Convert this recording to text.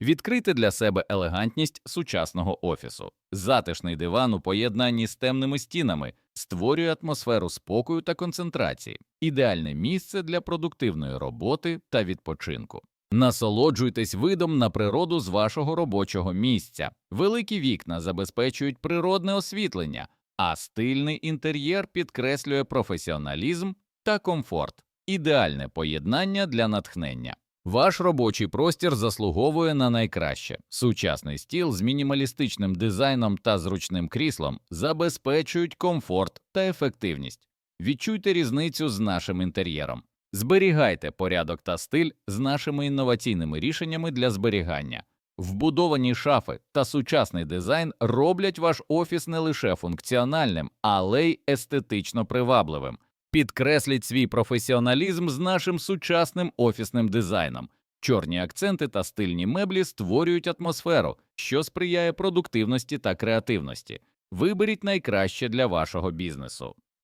Відкрити для себе елегантність сучасного офісу. Затишний диван у поєднанні з темними стінами створює атмосферу спокою та концентрації, ідеальне місце для продуктивної роботи та відпочинку. Насолоджуйтесь видом на природу з вашого робочого місця. Великі вікна забезпечують природне освітлення, а стильний інтер'єр підкреслює професіоналізм та комфорт. Ідеальне поєднання для натхнення. Ваш робочий простір заслуговує на найкраще. Сучасний стіл з мінімалістичним дизайном та зручним кріслом забезпечують комфорт та ефективність. Відчуйте різницю з нашим інтер'єром. Зберігайте порядок та стиль з нашими інноваційними рішеннями для зберігання. Вбудовані шафи та сучасний дизайн роблять ваш офіс не лише функціональним, але й естетично привабливим. Підкресліть свій професіоналізм з нашим сучасним офісним дизайном. Чорні акценти та стильні меблі створюють атмосферу, що сприяє продуктивності та креативності. Виберіть найкраще для вашого бізнесу.